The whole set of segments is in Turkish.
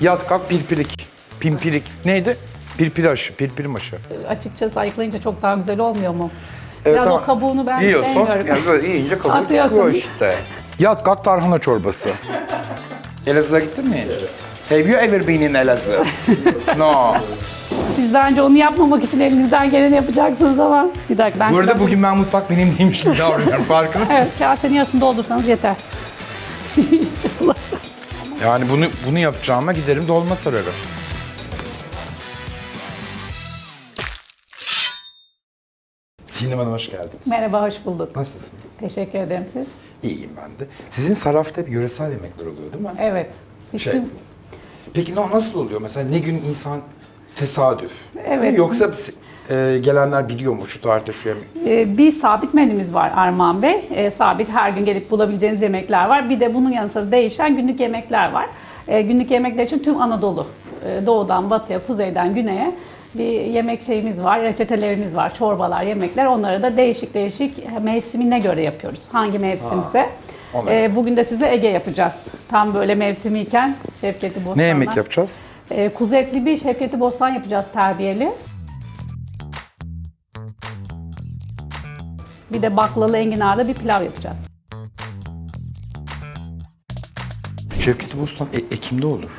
Yat kalk pirpirik. Pimpirik. Neydi? Pirpir aşı. Pirpirim aşı. Açıkçası ayıklayınca çok daha güzel olmuyor mu? Evet, Biraz ama o kabuğunu ben Yiyorsun. sevmiyorum. Yani böyle yiyince kabuğu Atıyorsun. çıkıyor işte. Yat kalk tarhana çorbası. Elazığ'a gittin mi hiç? Have you ever been in Elazığ? no. Siz bence onu yapmamak için elinizden geleni yapacaksınız ama. Bir dakika ben Bu arada bugün ben mutfak benim değilmiş gibi davranıyorum. Farkında mısın? Evet kasenin yarısını doldursanız yeter. İnşallah. Yani bunu bunu yapacağıma giderim dolma sararım. Sinem Hanım hoş geldiniz. Merhaba hoş bulduk. Nasılsın? Teşekkür ederim siz. İyiyim ben de. Sizin sarafta hep yöresel yemekler oluyor değil mi? Evet. Şey, peki ne nasıl oluyor? Mesela ne gün insan tesadüf? Evet. Yoksa e, gelenler biliyor mu şu tarihte şu yemek? Ee, bir sabit menümüz var Armağan Bey. Ee, sabit her gün gelip bulabileceğiniz yemekler var. Bir de bunun yanı sıra değişen günlük yemekler var. Ee, günlük yemekler için tüm Anadolu, e, doğudan batıya, kuzeyden güneye bir yemek şeyimiz var, reçetelerimiz var, çorbalar, yemekler. Onları da değişik değişik mevsimine göre yapıyoruz. Hangi mevsimse. ona Ee, bugün de sizle Ege yapacağız. Tam böyle mevsimiyken Şevketi Bostan'dan. Ne yemek yapacağız? Ee, kuzu etli bir Şevketi Bostan yapacağız terbiyeli. Bir de baklalı enginarlı bir pilav yapacağız. Şevket Bostan e- Ekim'de olur.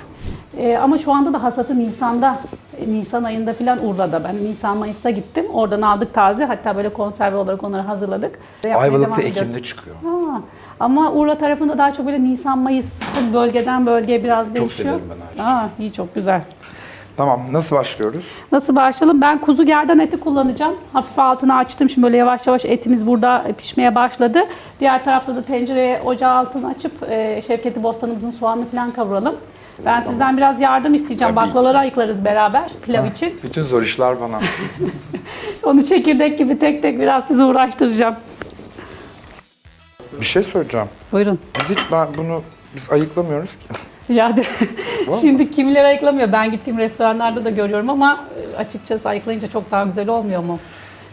Ee, ama şu anda da hasatı Nisan'da, e, Nisan ayında falan Urla'da. Ben Nisan Mayıs'ta gittim. Oradan aldık taze. Hatta böyle konserve olarak onları hazırladık. Yapmaya Ayvalık'ta ediyoruz. Ekim'de çıkıyor. Ha, ama Urla tarafında daha çok böyle Nisan Mayıs bölgeden bölgeye biraz değişiyor. severim ben ayçiçeği. Aa, iyi çok güzel. Tamam nasıl başlıyoruz? Nasıl başlayalım? Ben kuzu gerdan eti kullanacağım. Hafif altını açtım. Şimdi böyle yavaş yavaş etimiz burada pişmeye başladı. Diğer tarafta da tencereye ocağı altını açıp e, Şevketi Bostanımızın soğanını falan kavuralım. Ben sizden biraz yardım isteyeceğim. Tabii Baklaları ki. ayıklarız beraber pilav için. Bütün zor işler bana. Onu çekirdek gibi tek tek biraz sizi uğraştıracağım. bir şey söyleyeceğim. Buyurun. Biz hiç ben bunu biz ayıklamıyoruz ki. Yani şimdi kimileri ayıklamıyor. Ben gittiğim restoranlarda da görüyorum ama açıkçası ayıklayınca çok daha güzel olmuyor mu?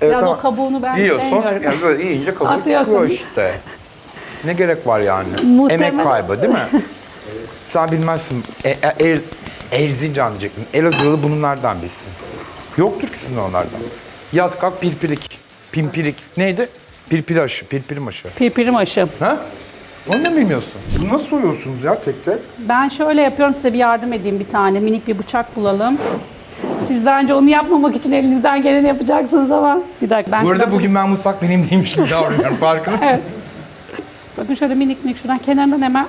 Biraz ama o kabuğunu ben Yiyorsun, sevmiyorum. yani böyle yiyince kabuğu Atıyorsun. çıkıyor işte. Ne gerek var yani? Muhtemelen. Emek kaybı değil mi? Sen bilmezsin. E, e, er, Erzincan diyecektim. Elazığlı bunu nereden bilsin? Yoktur ki sizin onlardan. Yat kalk pirpirik. Pimpirik. Neydi? Pirpir aşı. Pirpirim aşı. Pirpirim aşı. Ha? Onu da bilmiyorsun. Bunu nasıl soyuyorsunuz ya tek tek? Ben şöyle yapıyorum size bir yardım edeyim bir tane minik bir bıçak bulalım. Siz bence onu yapmamak için elinizden geleni yapacaksınız ama bir dakika ben Bu arada şuradan- bugün ben mutfak benim değilmiş gibi davranıyorum. Farkında mısın? Evet. Bakın şöyle minik minik şuradan kenarından hemen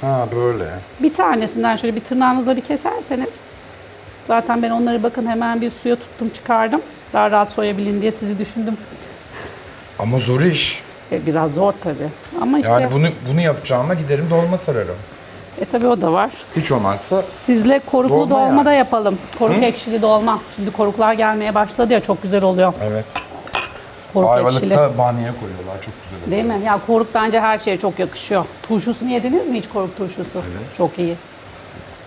Ha böyle. bir tanesinden şöyle bir tırnağınızla bir keserseniz zaten ben onları bakın hemen bir suya tuttum çıkardım. Daha rahat soyabilin diye sizi düşündüm. Ama zor iş. E, biraz zor tabii. Ama işte Yani bunu bunu yapacağıma giderim dolma sararım. e tabii o da var. Hiç olmazsa Sizle koruklu Dolma dolma, yani. da yapalım. Koruk ekşili dolma. Şimdi koruklar gelmeye başladı ya çok güzel oluyor. evet. Koruk ekşili. Ayvalık'ta banyoya koyuyorlar çok güzel. oluyor. Değil mi? Ya koruk bence her şeye çok yakışıyor. Turşusunu yediniz mi hiç koruk turşusu? Çok iyi.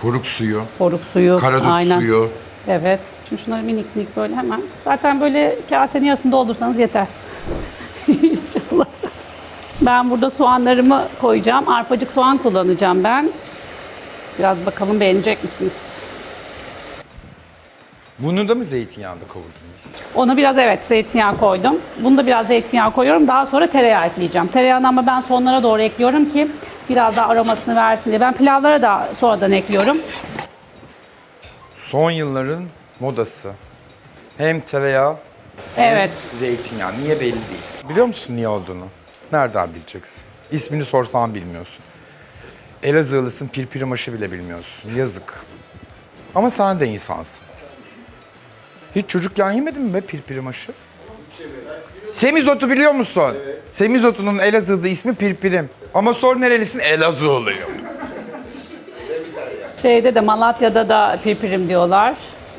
Kuruk suyu, Koruk suyu. karadut aynen. suyu. Evet. Şimdi şunları minik minik böyle hemen. Zaten böyle kasenin yarısını doldursanız yeter. Ben burada soğanlarımı koyacağım. Arpacık soğan kullanacağım ben. Biraz bakalım beğenecek misiniz? Bunu da mı zeytinyağında kavurdunuz? Ona biraz evet zeytinyağı koydum. Bunu da biraz zeytinyağı koyuyorum. Daha sonra tereyağı ekleyeceğim. Tereyağını ama ben sonlara doğru ekliyorum ki biraz daha aromasını versin diye. Ben pilavlara da sonradan ekliyorum. Son yılların modası. Hem tereyağı Evet. hem zeytinyağı. Niye belli değil. Biliyor musun niye olduğunu? Nereden bileceksin? İsmini sorsan bilmiyorsun. Elazığlısın pirpirimaşı bile bilmiyorsun. Yazık. Ama sen de insansın. Hiç çocukken yemedin mi be pirpirimaşı? Semizotu biliyor musun? Semizotunun Elazığ'da ismi pirpirim. Ama sor nerelisin? Elazığlıyım. Şeyde de Malatya'da da pirpirim diyorlar.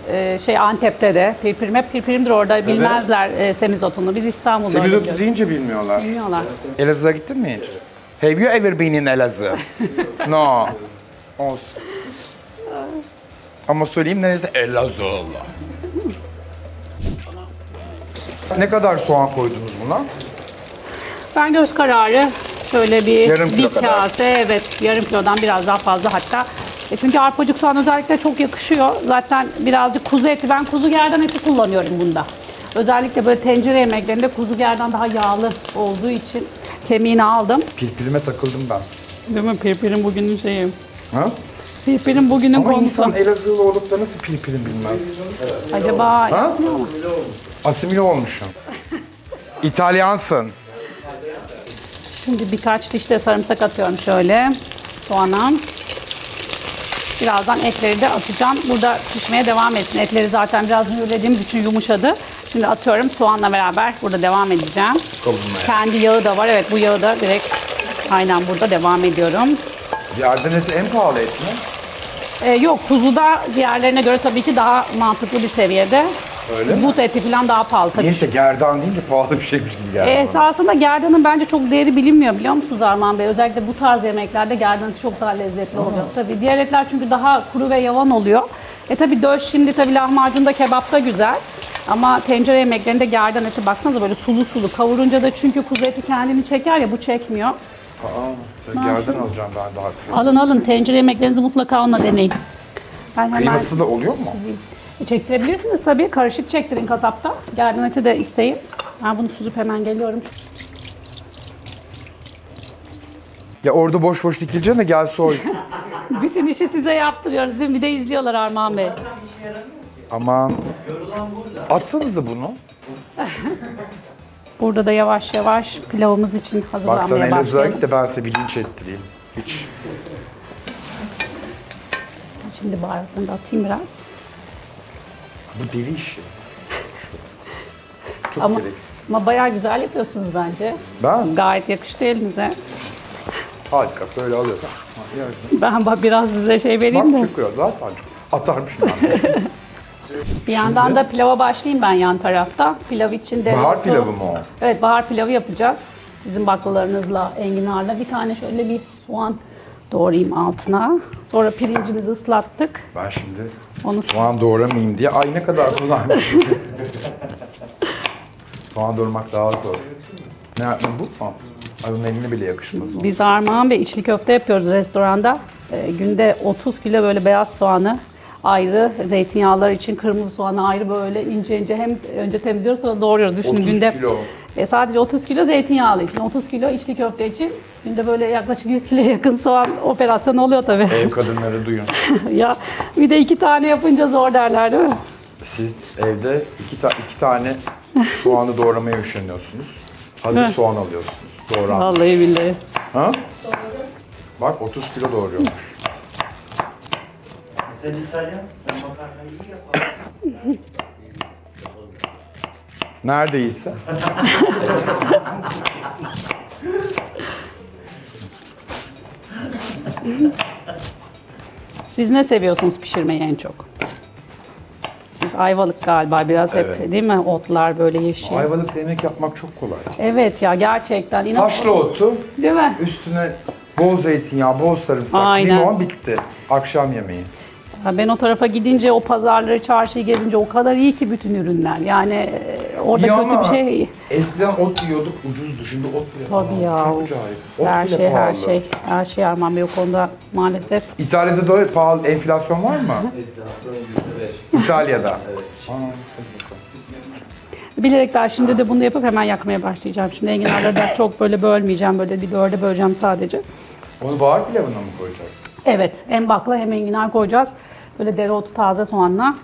Ee, şey Antep'te de pirpirim hep pirpirimdir orada bilmezler e, semizotunu. Biz İstanbul'da öyle Semizotu diyoruz. deyince bilmiyorlar. Bilmiyorlar. Elazığ'a gittin mi hiç? Have you ever been in Elazığ? no. Olsun. Ama söyleyeyim neresi? Elazığlı. Ne kadar soğan koydunuz buna? Ben göz kararı şöyle bir, Yarım kilo bir kadar. kase evet yarım kilodan biraz daha fazla hatta E çünkü arpacık soğan özellikle çok yakışıyor. Zaten birazcık kuzu eti. Ben kuzu gerdan eti kullanıyorum bunda. Özellikle böyle tencere yemeklerinde kuzu gerdan daha yağlı olduğu için kemiğini aldım. Pirpirime takıldım ben. Değil mi? Pirpirin bugünün şeyi. Ha? Pirpirin bugünün Ama konusu. insan Elazığlı olup da nasıl pirpirim bilmez. Acaba Ha? Asimile olmuşsun. İtalyansın. Şimdi birkaç diş de sarımsak atıyorum şöyle soğana. Birazdan etleri de atacağım. Burada pişmeye devam etsin. Etleri zaten biraz mühürlediğimiz için yumuşadı. Şimdi atıyorum soğanla beraber burada devam edeceğim. Kavurmaya. Kendi yağı da var. Evet bu yağı da direkt aynen burada devam ediyorum. Yerden eti en pahalı et mi? Ee, yok kuzu da diğerlerine göre tabii ki daha mantıklı bir seviyede. Öyle? But eti falan daha pahalı tabii. Neyse gerdan deyince pahalı bir şeymiş gibi geldi E, bana. esasında gerdanın bence çok değeri bilinmiyor biliyor musunuz Arman Bey? Özellikle bu tarz yemeklerde gerdan eti çok daha lezzetli oluyor. Tabii diğer etler çünkü daha kuru ve yavan oluyor. E tabii döş şimdi tabii lahmacunda kebapta güzel. Ama tencere yemeklerinde gerdan eti baksanıza böyle sulu sulu. Kavurunca da çünkü kuzu eti kendini çeker ya bu çekmiyor. Aa, sen gerdan alacağım ben daha. Alın alın tencere yemeklerinizi mutlaka onunla deneyin. Ben hemen Kıyması da oluyor mu? Çektirebilirsiniz tabii. Karışık çektirin kasapta. Gerdan eti de isteyin. Ben bunu süzüp hemen geliyorum. Ya orada boş boş dikileceksin de gel soy. Bütün işi size yaptırıyoruz. Bir de izliyorlar Armağan Bey. Aman. Atsanıza bunu. Burada da yavaş yavaş pilavımız için Bak sana hazırlanmaya Elazığ'a başlayalım. git de ben size bilinç ettireyim. Hiç. Şimdi baharatını da atayım biraz. Bu deli işi. Çok Ama, gereksiz. ama bayağı güzel yapıyorsunuz bence. Ben? Gayet yakıştı elinize. Harika. Böyle yardım. Ben bak biraz size şey vereyim de. çıkıyor. Zaten. Atarmışım ben. Bir yandan da pilava başlayayım ben yan tarafta. Pilav için de... Bahar pilavı mı o? Evet bahar pilavı yapacağız. Sizin baklalarınızla, enginarla. Bir tane şöyle bir soğan doğrayayım altına. Sonra pirincimizi ıslattık. Ben şimdi Onu soğan doğramayayım diye. Ay ne kadar kolaymış. soğan doğramak daha zor. Ne yaptın bu mu? Ay onun eline bile yakışmaz. o. Biz Armağan Bey içli köfte yapıyoruz restoranda. Ee, günde 30 kilo böyle beyaz soğanı ayrı, zeytinyağları için kırmızı soğanı ayrı böyle ince ince hem önce temizliyoruz sonra doğruyoruz. Düşünün 30 günde kilo. E, sadece 30 kilo zeytinyağlı için, 30 kilo içli köfte için günde böyle yaklaşık 100 kiloya yakın soğan operasyonu oluyor tabii. Ev kadınları duyun. ya bir de iki tane yapınca zor derler değil mi? Siz evde iki, ta- iki tane soğanı doğramaya üşeniyorsunuz. Hazır soğan alıyorsunuz. Doğran. Vallahi billahi. Ha? Bak 30 kilo doğuruyormuş. Sen İtalyansın, sen makarnayı iyi yaparsın. Neredeyse. Siz ne seviyorsunuz pişirmeyi en çok? Siz ayvalık galiba biraz hep Evet. değil mi? Otlar böyle yeşil. Ayvalıkla yemek yapmak çok kolay. Evet ya gerçekten inan. Haşlı otu, Değil mi? üstüne bol zeytinyağı, bol sarımsak, Aynen. limon bitti. Akşam yemeği. Ya Ben o tarafa gidince o pazarları, çarşıyı gezince o kadar iyi ki bütün ürünler. Yani e, orada İyi kötü ama bir şey. Eskiden ot yiyorduk ucuzdu. Şimdi ot bile Tabii pahalı. ya. Çok acayip. Ot Her bile şey, pahalı. her şey, her şey Arman Bey o konuda maalesef. İtalya'da da pahalı enflasyon var mı? İtalya'da. Bilerek daha şimdi de bunu yapıp hemen yakmaya başlayacağım. Şimdi enginarları da çok böyle bölmeyeceğim, böyle bir dörde böleceğim sadece. Onu bahar pilavına mı koyacağız? Evet, hem bakla hem enginar koyacağız. Böyle dereotu taze soğanla.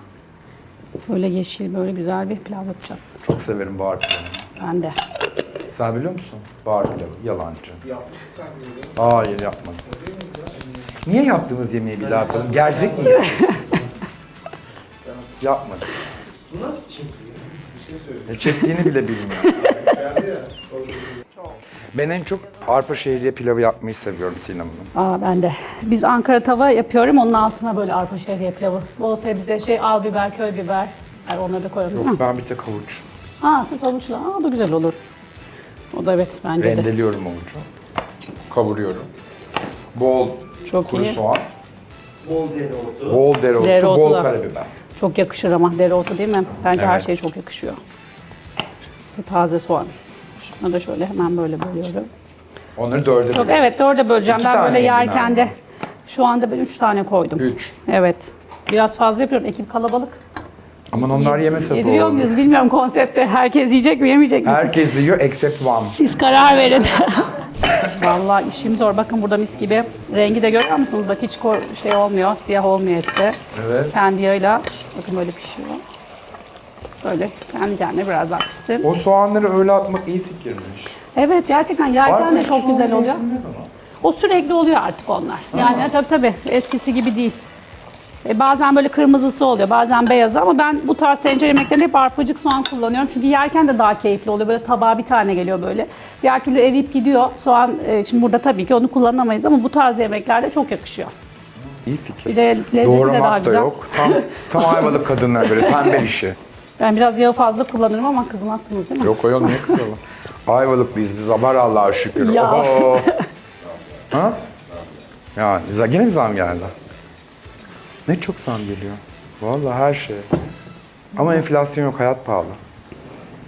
Böyle yeşil, böyle güzel bir pilav yapacağız. Çok severim bahar pilavını. Ben de. Sen biliyor musun? Bahar pilavı. Yalancı. Hayır yapmadım. Niye yaptığımız yemeği bir daha yapalım? Gerzek mi? Yapmadım. Bu nasıl çekiyor? Bir şey söyleyeyim. Ne çektiğini bile bilmiyorum. Ben en çok arpa şehriye pilavı yapmayı seviyorum Sinem Hanım. Aa ben de. Biz Ankara tava yapıyorum. Onun altına böyle arpa şehriye pilavı. Bol sebze, şey al biber, köy biber. Yani onları da koyalım. mi? Ben bir tek havuç. Aa sırf havuçla. Aa o da güzel olur. O da evet bence de. Rendeliyorum havucu. Kavuruyorum. Bol Çok kuru iyi. soğan, Bol dereotu. bol dereotu, Dereotu bol da. karabiber. Çok yakışır ama dereotu değil mi? Bence her Evet. şey çok yakışıyor. Ve taze soğan. Şunu da şöyle hemen böyle bölüyorum. Onları dörde Çok bölüyorum. evet dörde böleceğim. İki Ben tane böyle yerken de Şu anda ben 3 tane koydum. Üç. Evet. Biraz fazla yapıyorum. Ekip kalabalık. Aman onlar yemese Yediriyor doğru. muyuz bilmiyorum konsepte. Herkes yiyecek mi yemeyecek mi? Siz- Herkes yiyor except one. Siz karar verin. Vallahi işim zor. Bakın burada mis gibi. Rengi de görüyor musunuz? Bak hiç kor- şey olmuyor. Siyah olmuyor ette. Evet. Kendi yağıyla. Bakın böyle pişiyor. Böyle kendi kendine biraz pişsin. O soğanları öyle atmak iyi fikirmiş. Evet gerçekten yerken de çok güzel oluyor. mevsimi ne zaman? O sürekli oluyor artık onlar. Yani tabii tabii eskisi gibi değil. E, bazen böyle kırmızısı oluyor, bazen beyazı ama ben bu tarz tencere yemeklerinde hep arpacık soğan kullanıyorum. Çünkü yerken de daha keyifli oluyor. Böyle tabağa bir tane geliyor böyle. Diğer türlü eriyip gidiyor. Soğan, e, şimdi burada tabii ki onu kullanamayız ama bu tarz yemeklerde çok yakışıyor. İyi fikir. Bir de lezzeti de daha Doğramak da güzel. yok. Tam, tam ayvalık kadınlar böyle tembel işi. Ben biraz yağı fazla kullanırım ama kızmazsınız değil mi? Yok o yol niye kızalım? Ayvalıklıyız biz. Abar Allah'a şükür. Ya. Oho. ha? Yani yine mi zam geldi? Ne çok zam geliyor. Vallahi her şey. Ama enflasyon yok, hayat pahalı.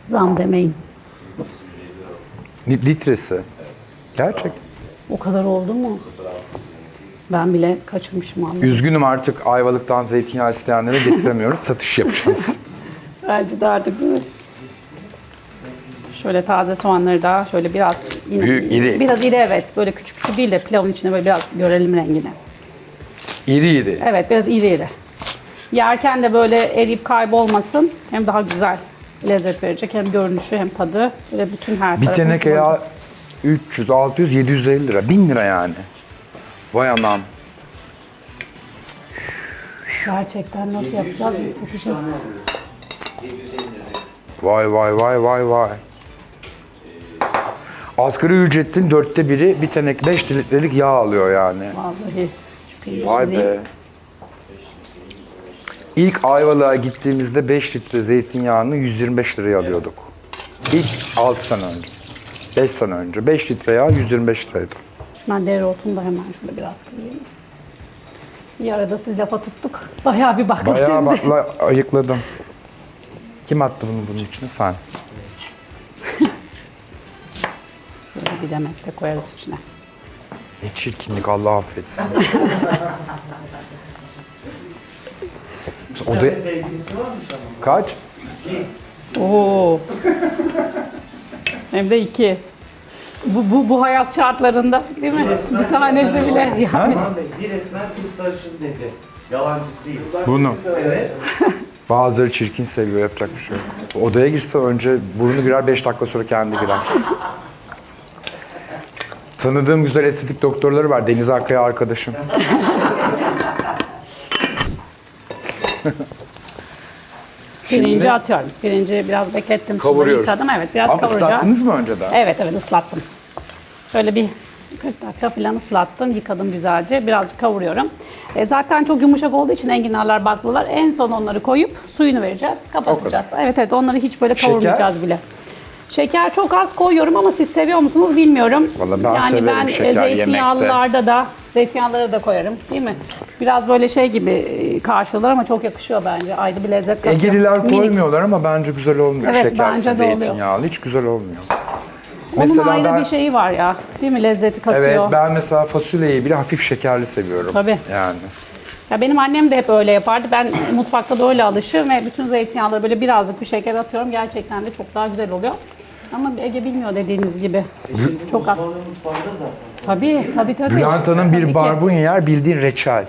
Zam demeyin. Lit- Litresi. Gerçek. O kadar oldu mu? Ben bile kaçırmışım anladım. Üzgünüm artık Ayvalık'tan zeytinyağı isteyenlere getiremiyoruz. Satış yapacağız. Bence de artık değil mi? Şöyle taze soğanları da şöyle biraz yine- Büyük, iri. Biraz iri evet. Böyle küçük küçük değil de pilavın içine böyle biraz görelim rengini. İri iri. Evet biraz iri iri. Yerken de böyle eriyip kaybolmasın. Hem daha güzel lezzet verecek. Hem görünüşü hem tadı. Böyle bütün her Bir tarafını teneke kullanacağız. 300, 600, 750 lira. 1000 lira yani. Vay anam. Gerçekten nasıl yapacağız? Nasıl yapacağız? 750 lira. Vay vay vay vay vay. Asgari ücretin dörtte biri bir tenek 5 litrelik yağ alıyor yani. Vallahi Vay be. İlk Ayvalık'a gittiğimizde 5 litre zeytinyağını 125 liraya alıyorduk. İlk 6 sene önce. 5 sene önce. 5 litre yağ 125 liraydı. Ben dereotunu da hemen şurada biraz kırayım. Bir arada siz lafa tuttuk. Bayağı bir baktık Bayağı değil mi? bakla ayıkladım. Kim attı bunu bunun içine? Sen. Böyle bir demek de koyarız içine. Ne çirkinlik Allah affetsin. o da sevgilisi varmış ama. kaç? Oo. Hem de iki. Bu, bu, bu hayat şartlarında değil mi? Bir tanesi bile. Yani. Aman Bey, bir resmen bir sarışın dedi. Yalancısıyım. Bunu. Evet. Bazıları çirkin seviyor yapacak bir şey yok. Odaya girse önce burnu girer 5 dakika sonra kendi girer. Tanıdığım güzel estetik doktorları var. Deniz Akkaya arkadaşım. Pirinci atıyorum. Pirinci biraz beklettim. Kavuruyoruz. Yıkadım. Evet biraz Ama kavuracağız. ıslattınız mı önceden? Evet evet ıslattım. Şöyle bir 40 dakika falan ıslattım, yıkadım güzelce. Birazcık kavuruyorum. E, zaten çok yumuşak olduğu için enginarlar, baklalar en son onları koyup suyunu vereceğiz, kapatacağız. Evet evet onları hiç böyle kavurmayacağız bile. Şeker çok az koyuyorum ama siz seviyor musunuz bilmiyorum. Vallahi ben yani severim ben e, şeker zeytinyağlılarda da zeytinyağlıları da koyarım değil mi? Biraz böyle şey gibi e, karşılar ama çok yakışıyor bence. Ayrı bir lezzet katıyor. Egeliler Minik. koymuyorlar ama bence güzel olmuyor. Evet, Şekersiz bence de oluyor. zeytinyağlı hiç güzel olmuyor. Onun Mesela ayrı ben- bir şeyi var ya. Değil mi? Lezzeti katıyor. Evet ben mesela fasulyeyi bile hafif şekerli seviyorum. Tabii. Yani. Ya benim annem de hep öyle yapardı. Ben mutfakta da öyle alışığım ve bütün zeytinyağları böyle birazcık bir şeker atıyorum. Gerçekten de çok daha güzel oluyor. Ama Ege bilmiyor dediğiniz gibi. Çok az. Tabii, tabii tabii. Bülent Hanım bir barbunya yer bildiğin reçel.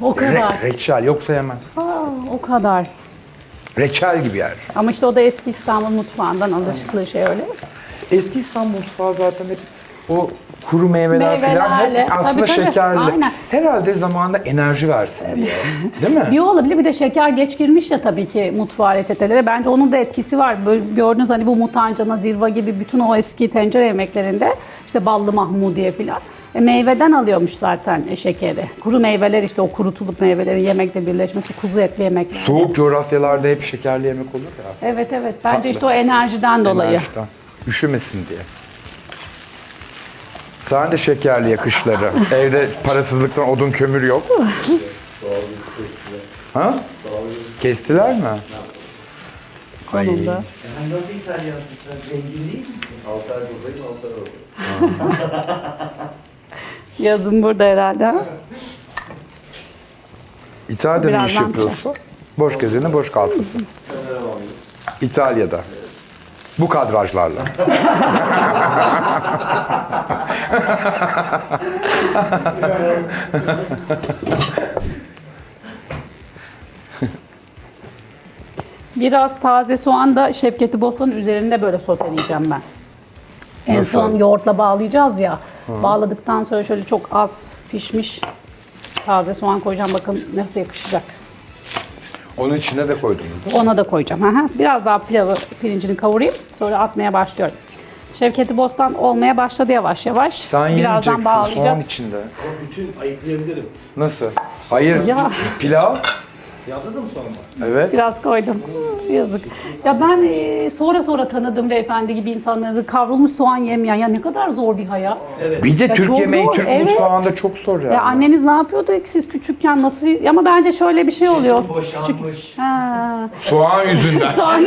O kadar. Re- reçel yoksa yemez. Aa, o kadar. Reçel gibi yer. Ama işte o da eski İstanbul mutfağından alışıklı şey öyle. Eski İstanbul mutfağı zaten hep o kuru meyveler falan hep aslında tabii, tabii. şekerli. Aynen. Herhalde zamanında enerji versin diye. Değil mi? Bir olabilir bir de şeker geç girmiş ya tabii ki mutfağa reçetelere. Bence onun da etkisi var. Böyle gördüğünüz hani bu mutancana, zirva gibi bütün o eski tencere yemeklerinde işte ballı mahmudiye falan. E, meyveden alıyormuş zaten e, şekeri. Kuru meyveler işte o kurutulup meyvelerin yemekle birleşmesi kuzu etli yemekler. Soğuk coğrafyalarda hep şekerli yemek olur ya. Evet evet. Bence Tatlı. işte o enerjiden dolayı. Enerjiden. Üşümesin diye. Sen de şekerli ya kışları. Evde parasızlıktan odun kömür yok. ha? Kestiler mi? Sonunda. Yani nasıl İtalyansın sen? Zengin değil misin? 6 ay buradayım, 6 ay orada. Yazın burada herhalde. ha? İtalya'da ne iş Birazdan yapıyorsun? Boş gezeni boş kalfası. İtalya'da. Bu kadrajlarla. Biraz taze soğan da Şevketi Bostan üzerinde böyle soteleyeceğim ben. En Nasıl? son yoğurtla bağlayacağız ya. Bağladıktan sonra şöyle çok az pişmiş taze soğan koyacağım. Bakın nasıl yakışacak. Onun içine de koydunuz. Ona da koyacağım. Hı. Biraz daha pilavı, pirincini kavurayım. Sonra atmaya başlıyorum. Şevketi Bostan olmaya başladı yavaş yavaş. Sen Birazdan yemeyeceksin soğan bağlayacağız. içinde. Ama bütün ayıklayabilirim. Nasıl? Hayır. Ya. Pilav. Yaptın mı sonra? Evet. Biraz koydum. Yazık. Ya ben e, sonra sonra tanıdım beyefendi gibi insanları kavrulmuş soğan yemeyen. Ya ne kadar zor bir hayat. Bir de Ya Türk çok yemeği, zor, Türk evet. mutfağında çok zor yani. Ya anneniz ne yapıyordu siz küçükken nasıl? Ama bence şöyle bir şey oluyor. Küçük. Boşanmış. Ha. Soğan yüzünden. Soğan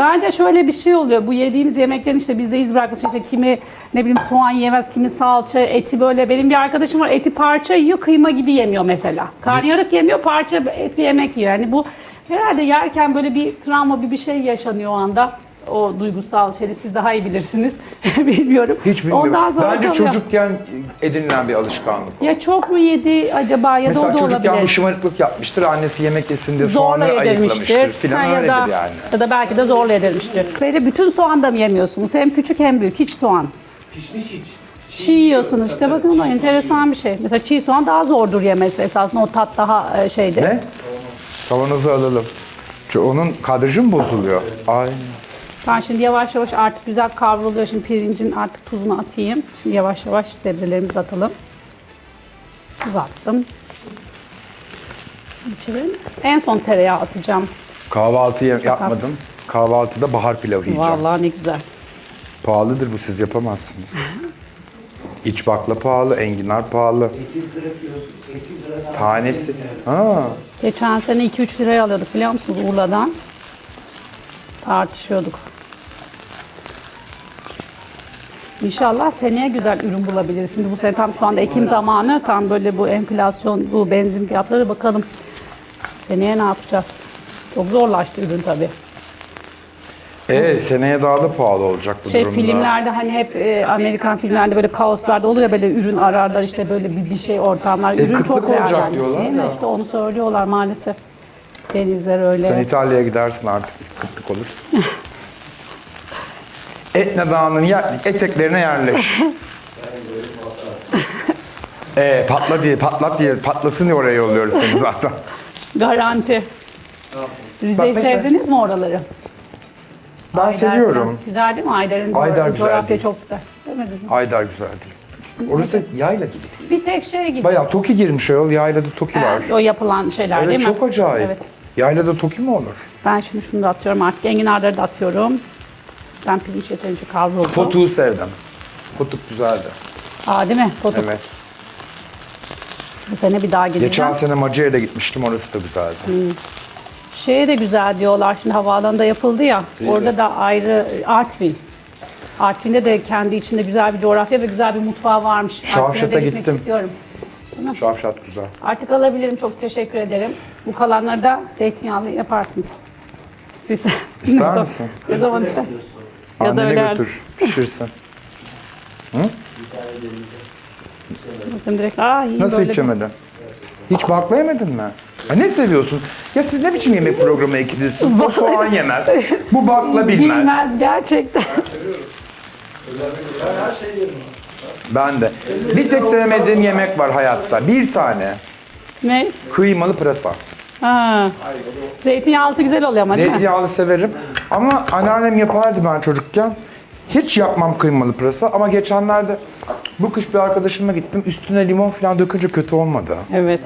Bence şöyle bir şey oluyor. Bu yediğimiz yemeklerin işte bizde iz bırakmış. İşte kimi ne bileyim soğan yemez, kimi salça, eti böyle. Benim bir arkadaşım var eti parça yiyor, kıyma gibi yemiyor mesela. Karnıyarık yemiyor, parça etli yemek yiyor. Yani bu herhalde yerken böyle bir travma, bir bir şey yaşanıyor o anda. O duygusal şeyi siz daha iyi bilirsiniz. Bilmiyorum. Hiç bilmiyorum. Ondan sonra Bence kalıyor. çocukken edinilen bir alışkanlık. Ya çok mu yedi acaba ya da Mesela o da çocukken olabilir. bu şımarıklık yapmıştır. Annesi yemek yesin diye zorla soğanı ayıklamıştır filan ya da, yani. Ya da belki de zorla yedirmiştir. Böyle bütün soğan da mı yemiyorsunuz? Hem küçük hem büyük. Hiç soğan. Pişmiş hiç. Çiğ yiyorsunuz işte bakın o enteresan bir şey. Mesela çiğ soğan daha zordur yemesi esasında o tat daha e, şeyde. Ne? Kavanozu alalım. Çünkü onun kadrajı mı bozuluyor? Ay. Ben şimdi yavaş yavaş artık güzel kavruluyor. Şimdi pirincin artık tuzunu atayım. Şimdi yavaş yavaş sebzelerimizi atalım. Tuz attım. En son tereyağı atacağım. Kahvaltı yapmadım. Kahvaltıda bahar pilavı yiyeceğim. Vallahi ne güzel. Pahalıdır bu siz yapamazsınız. İç bakla pahalı, enginar pahalı. 8 lira kilosu, 8 lira Tanesi. Ha. Geçen sene 2-3 liraya alıyorduk biliyor musunuz Urla'dan? Tartışıyorduk. İnşallah seneye güzel ürün bulabiliriz. Şimdi bu sene tam şu anda Ekim zamanı. Tam böyle bu enflasyon, bu benzin fiyatları bakalım. Seneye ne yapacağız? Çok zorlaştı ürün tabii. E seneye daha da pahalı olacak bu Şey durumda. filmlerde hani hep e, Amerikan filmlerde böyle kaoslarda olur ya böyle ürün ararlar işte böyle bir, bir şey ortamlar. Ürün E, kıtlık çok olacak yani. diyorlar Değil mi? ya. İşte onu söylüyorlar maalesef. Denizler öyle. Sen İtalya'ya gidersin artık kıtlık olur. Etna Dağı'nın eteklerine yerleş. e, patla diye, patlat diye, patlasın diye oraya yolluyoruz seni zaten. Garanti. Rize'yi Bak sevdiniz mi oraları? Ben Ayder seviyorum. falan. Güzel değil mi? Ayder coğrafya- güzel değil. çok güzel. Sevmediniz mi? Haydar güzeldir. Orası yayla gibi. Bir tek şey gibi. Bayağı Toki girmiş o yol. Yaylada Toki var. Evet, o yapılan şeyler Evet değil mi? çok acayip. Evet. Yaylada Toki mi olur? Ben şimdi şunu da atıyorum artık. Enginarları da atıyorum. Ben pirinç yeterince kavruldu. Potuğu sevdim. Potuk güzeldi. Aa değil mi? Potuk. Evet. Bu sene bir daha gideceğim. Geçen sene Macarya'da gitmiştim. Orası da güzeldi. Şeye de güzel diyorlar. Şimdi havaalanında yapıldı ya. Orada da ayrı Artvin. Artvin'de de kendi içinde güzel bir coğrafya ve güzel bir mutfağı varmış. Şavşat'a gittim. istiyorum. Şafşat güzel. Artık alabilirim. Çok teşekkür ederim. Bu kalanları da zeytinyağlı yaparsınız. Siz. İster misin? Ne zaman ister? Ya da Annene öyle götür. Pişirsin. Bakın direkt. Aa, iyi Nasıl böyle hiç yemedin? Hiç bakla yemedin mi? Ha, ne seviyorsun? Ya siz ne biçim yemek programı ekibisiniz? Bu soğan yemez. Bu bakla bilmez. Bilmez gerçekten. Ben de. Bir tek sevmediğim yemek var hayatta. Bir tane. ne? Kıymalı pırasa. Ha. Zeytinyağlısı güzel oluyor ama değil mi? Zeytinyağlı severim. Ama anneannem yapardı ben çocukken. Hiç yapmam kıymalı pırasa ama geçenlerde bu kış bir arkadaşıma gittim. Üstüne limon falan dökünce kötü olmadı. Evet.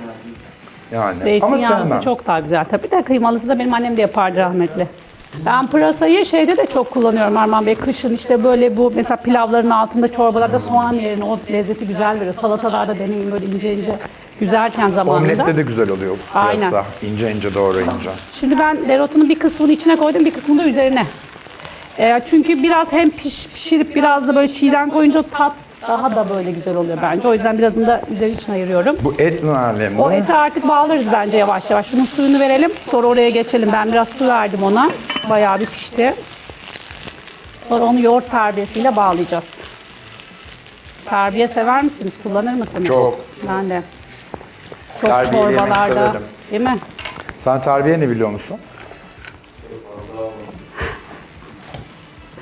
Yani. Zeytinyağlısı çok daha güzel. Tabii de kıymalısı da benim annem de yapardı rahmetli. Ben pırasayı şeyde de çok kullanıyorum Arman Bey. Kışın işte böyle bu mesela pilavların altında çorbalarda soğan yerine o lezzeti güzel veriyor. Salatalarda deneyin böyle ince ince güzelken zamanında. Omlette de güzel oluyor Aynen. pırasa. İnce ince doğrayınca. Şimdi ben dereotunun bir kısmını içine koydum, bir kısmını da üzerine. Ee, çünkü biraz hem piş, pişirip biraz da böyle çiğden koyunca tat daha da böyle güzel oluyor bence. O yüzden birazını da üzeri için ayırıyorum. Bu et mi alemde? O eti artık bağlarız bence yavaş yavaş. Şunun suyunu verelim. Sonra oraya geçelim. Ben biraz su verdim ona. Bayağı bir pişti. Sonra onu yoğurt terbiyesiyle bağlayacağız. Terbiye sever misiniz? Kullanır mısınız? Çok. Ben de. Çok Terbiyeli yemek çorbalarda. severim. Değil mi? Sen terbiye ne biliyor musun?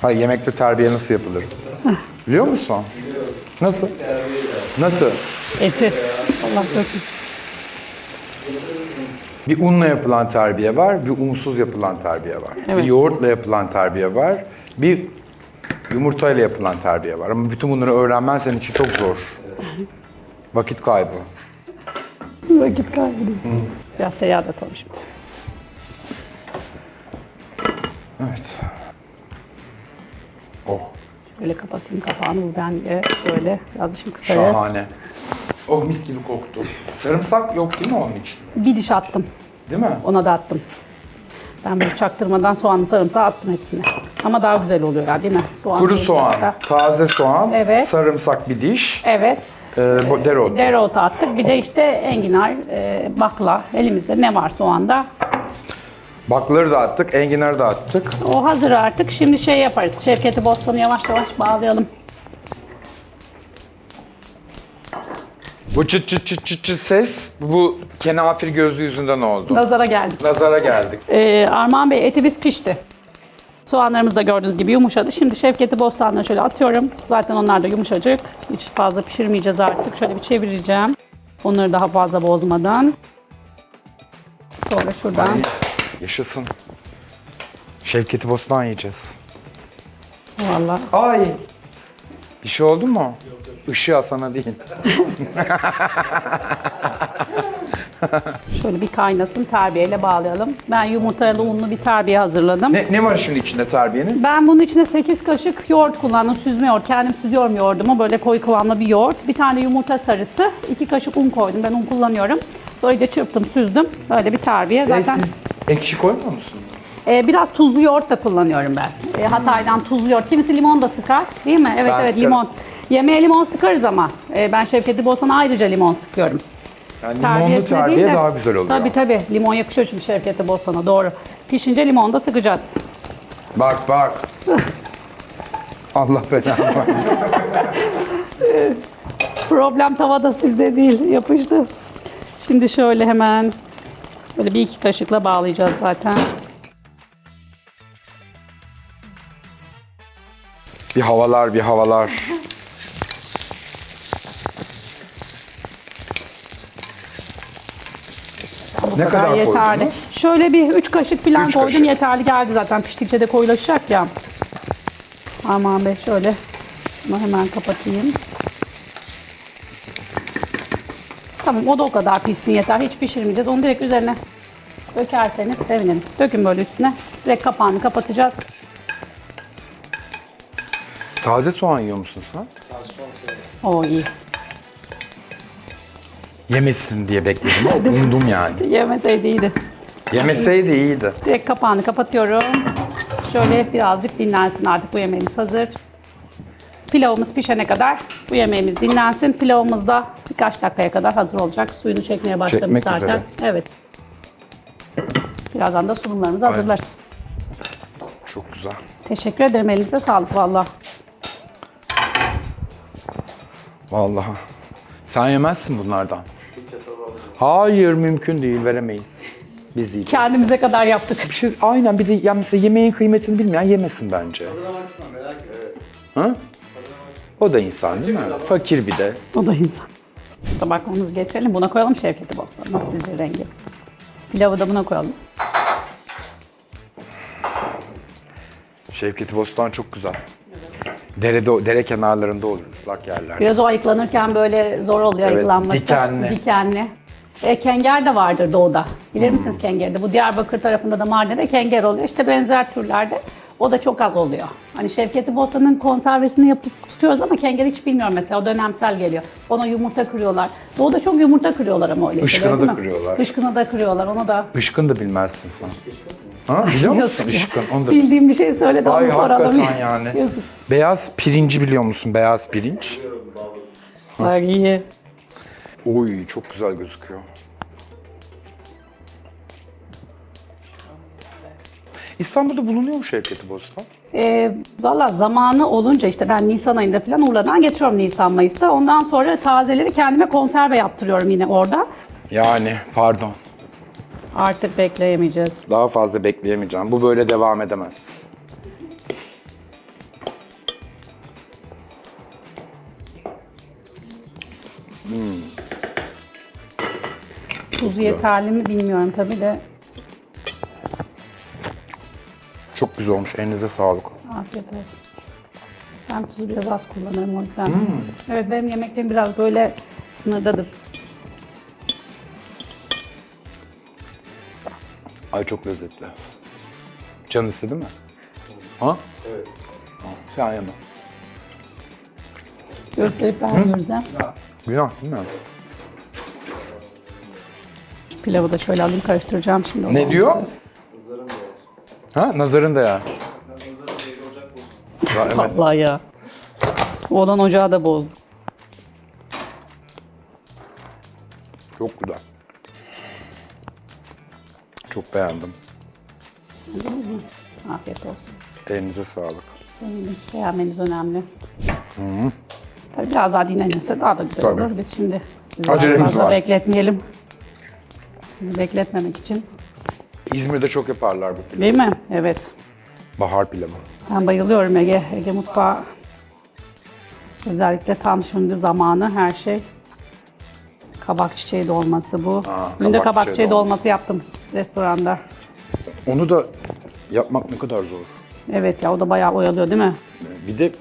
Hayır yemekte terbiye nasıl yapılır? Biliyor musun? Nasıl? Nasıl? Eti. Allah dökün. Bir unla yapılan terbiye var, bir unsuz yapılan terbiye var. Bir Evet. yoğurtla yapılan terbiye var, bir yumurtayla yapılan terbiye var. Ama bütün bunları öğrenmen senin için çok zor. Vakit kaybı. Vakit kaybediyor. Biraz tereyağı da atalım şimdi. Evet. Oh, Böyle kapatayım kapağını. Bu ben de böyle biraz şimdi kısarız. şahane. Oh mis gibi koktu. Sarımsak yok değil mi onun için? Bir diş attım. Değil mi? Ona da attım. Ben böyle çaktırmadan soğanlı sarımsağı attım hepsine. Ama daha güzel oluyor ya değil mi? Soğan Kuru sarımsak da. soğan, taze soğan, Evet. sarımsak bir diş, Evet. E, dereotu. Dereotu attık. Bir de işte enginar, e, bakla. Elimizde ne var soğanda. Bakları da attık, enginarı da attık. O hazır artık. Şimdi şey yaparız. Şevketi Bostan'ı yavaş yavaş bağlayalım. Bu çıt çıt çıt çıt çıt ses bu kenafir gözlü yüzünden oldu. Nazara geldik. Nazara geldik. Ee, Armağan Bey etimiz pişti. Soğanlarımız da gördüğünüz gibi yumuşadı. Şimdi Şevketi Bostan'ına şöyle atıyorum. Zaten onlar da yumuşacık. Hiç fazla pişirmeyeceğiz artık. Şöyle bir çevireceğim. Onları daha fazla bozmadan. Sonra şuradan. Yaşasın. Şevketi Bostan yiyeceğiz. Vallahi. Ay. Bir şey oldu mu? Işığa sana değil. Şöyle bir kaynasın terbiyeyle bağlayalım. Ben yumurtalı unlu bir terbiye hazırladım. Ne, ne var şimdi içinde terbiyenin? Ben bunun içine 8 kaşık yoğurt kullandım. Süzme yoğurt. Kendim süzüyorum yoğurdumu. Böyle koyu kıvamlı bir yoğurt. Bir tane yumurta sarısı. 2 kaşık un koydum. Ben un kullanıyorum. Böylece çırptım, süzdüm. Böyle bir terbiye. Zaten siz ekşi koymuyor musun? e, biraz tuzlu yoğurt da kullanıyorum ben. E, Hatay'dan tuzlu yoğurt. Kimisi limon da sıkar. Değil mi? Evet Ben evet sıkarım. limon. Yemeğe limon sıkarız ama. E, ben Şevketi Bostan'a ayrıca limon sıkıyorum. Yani limonlu Terbiyesine terbiye değil de- daha güzel oluyor. Tabii tabii. Limon yakışıyor çünkü Şevketi Bostan'a. Doğru. Pişince limon da sıkacağız. Bak bak. Allah belanı vermesin. Problem tavada sizde değil. Yapıştı. Şimdi şöyle hemen böyle bir iki kaşıkla bağlayacağız zaten. bir havalar bir havalar. Ne kadar yeterli. koydunuz? Şöyle bir üç kaşık falan Üç koydum. kaşık. Yeterli geldi zaten. Piştikçe de koyulaşacak ya. Aman be şöyle. Bunu hemen kapatayım. Tamam o da o kadar pişsin yeter. Hiç pişirmeyeceğiz. Onu direkt üzerine dökerseniz sevinirim. Dökün böyle üstüne. Direkt kapağını kapatacağız. Taze soğan yiyor musun sen? O iyi. Yemesin diye bekledim ama umdum yani. Yemeseydi iyiydi. Yemeseydi iyiydi. Direkt kapağını kapatıyorum. Şöyle birazcık dinlensin artık bu yemeğimiz hazır. Pilavımız pişene kadar bu yemeğimiz dinlensin. Pilavımız da birkaç dakikaya kadar hazır olacak. Suyunu çekmeye başlamış Çekmek zaten. üzere. Evet. Birazdan da sunumlarımızı hazırlarız. Çok güzel. Teşekkür ederim. Elinize sağlık valla. Vallahi. Sen yemezsin bunlardan. Hayır mümkün değil veremeyiz. Biz yiyeceğiz. Kendimize kadar yaptık. Bir şey, aynen bir de ya mesela yemeğin kıymetini bilmeyen yemesin bence. Ha? O da insan değil mi? Fakir bir de. O da insan. Tabaklarımızı getirelim. Buna koyalım Şevketi Bostan. Nasıl sizce rengi? Pilavı da buna koyalım. Şevketi Bostan çok güzel. Derede, dere kenarlarında olur ıslak yerler. Biraz o ayıklanırken böyle zor oluyor Evet, ayıklanması. dikenli. Dikenli. E, kenger de vardır doğuda. Bilir Hmm. misiniz kengeri de? Bu Diyarbakır tarafında da Mardin'de kenger oluyor. İşte benzer türlerde. O da çok az oluyor. Hani Şevketi Bostan'ın konservesini yapıp tutuyoruz ama kenger hiç bilmiyorum mesela. O dönemsel geliyor. Ona yumurta kırıyorlar. Doğuda çok yumurta kırıyorlar ama öyle. Şeyler, da kırıyorlar. Işkını da kırıyorlar. Onu da Işkın da bilmezsin sen. Ha, biliyor musun Yazık ya. ışkın? Onu da Bildiğim bir şey söyle de Ay onu soralım. hakikaten yani. Yazık. Beyaz pirinci biliyor musun? Beyaz pirinç. Bak iyi. Oy çok güzel gözüküyor. İstanbul'da bulunuyor mu Şevketi Bostan? Ee, Valla zamanı olunca işte ben Nisan ayında falan Urla'dan getiriyorum Nisan Mayıs'ta. Ondan sonra tazeleri kendime konserve yaptırıyorum yine orada. Yani pardon. Artık bekleyemeyeceğiz. Daha fazla bekleyemeyeceğim. Bu böyle devam edemez. Yeterli mi bilmiyorum tabii de. Çok güzel olmuş. Elinize sağlık. Afiyet olsun. Ben tuzu biraz az kullanırım o yüzden. Evet benim yemeklerim biraz böyle sınırdadır. Ay çok lezzetli. Can istedi mi? Ha? Evet. Sen yeme. Gösterip vermiyoruz ha. Günah değil mi? Pilavı da şöyle alayım karıştıracağım şimdi. o Ne diyor? Ha? Nazarın da ya. Ya evet. Vallahi ya. Oğlan ocağı da bozdu. Çok güzel. Çok beğendim. Afiyet olsun. Elinize sağlık. Sevindim. Beğenmeniz önemli. Tabii biraz daha dinlenirse daha da güzel Tabii. olur. Biz şimdi sizi Acelemiz fazla var. bekletmeyelim. Sizi bekletmemek için. İzmir'de çok yaparlar bu pilavı. Değil mi? Evet. Bahar pilavı. Ben bayılıyorum Ege. Ege mutfağı. Özellikle tam şimdi zamanı her şey. Kabak çiçeği dolması bu. Dün de kabak kabak çiçeği çiçeği dolması. dolması yaptım restoranda. Onu da yapmak ne kadar zor. Evet ya o da bayağı oyalıyor değil mi? Bir de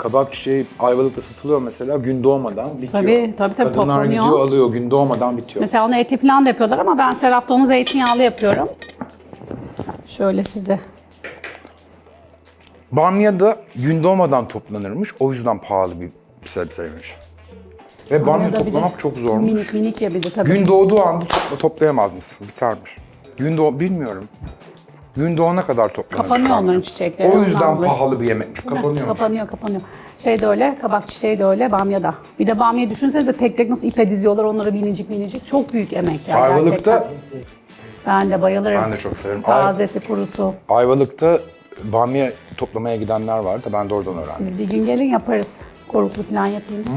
kabak çiçeği Ayvalık'ta satılıyor mesela gün doğmadan bitiyor. Tabii, tabii, tabii, Kadınlar toplanıyor. gidiyor alıyor gün doğmadan bitiyor. Mesela onu etli falan da yapıyorlar ama ben serafta onu zeytinyağlı yapıyorum. Şöyle size. Bamya da gün doğmadan toplanırmış. O yüzden pahalı bir sebzeymiş. Ve bamya bir de toplamak çok zormuş. Minik minik ya bir de tabii. Gün doğduğu anda topla, toplayamaz mısın? Bitermiş. Gün doğ bilmiyorum. Gün doğana kadar toplanırmış. Kapanıyor bamya. onların çiçekleri, O yüzden ondan dolayı. pahalı bir yemekmiş. Kapanıyor. Kapanıyor kapanıyor. Şey de öyle, kabak çiçeği de öyle, bamya da. Bir de bamyayı düşünsenize tek tek nasıl ipe diziyorlar onları minicik minicik. Çok büyük emek yani Ayvalık'ta, gerçekten. Ben de bayılırım. ben de çok severim. Ay- Tazesi, kurusu. Ayvalık'ta bamya toplamaya gidenler vardı. Ben de oradan öğrendim. Siz bir gün gelin yaparız. Koruklu falan yapayım size.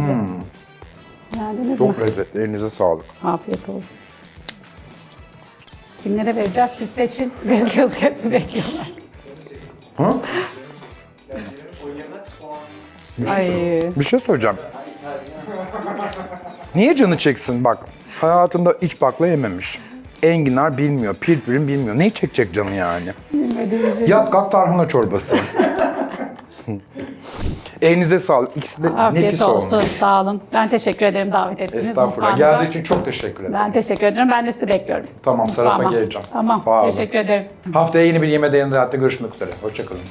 Beğendiniz mi? Hmm. Çok lezzetli. Elinize sağlık. Afiyet olsun. Kimlere vereceğiz? Siz seçin. Bekliyoruz, hepsi bekliyorlar. Ha? Yemez soğan. Ay. Bir şey soracağım. Niye canı çeksin bak. Hayatında hiç bakla yememiş. Enginar bilmiyor, pirpirin bilmiyor. Neyi çekecek canı yani? Yat kalk tarhana çorbası. Elinize sağlık. İkisi de Afiyet nefis olsun. olmuş. Sağ olun. Ben teşekkür ederim davet ettiniz. Estağfurullah. mutfağımıza. Geldiği için çok teşekkür ederim. Ben teşekkür ederim. Ben de sizi bekliyorum. Tamam, Serap'a Mutfağıma. geleceğim. Tamam. Sağ olun. Teşekkür ederim. Haftaya yeni bir Yeme Dayanı Hayat'ta görüşmek üzere. Hoşçakalın.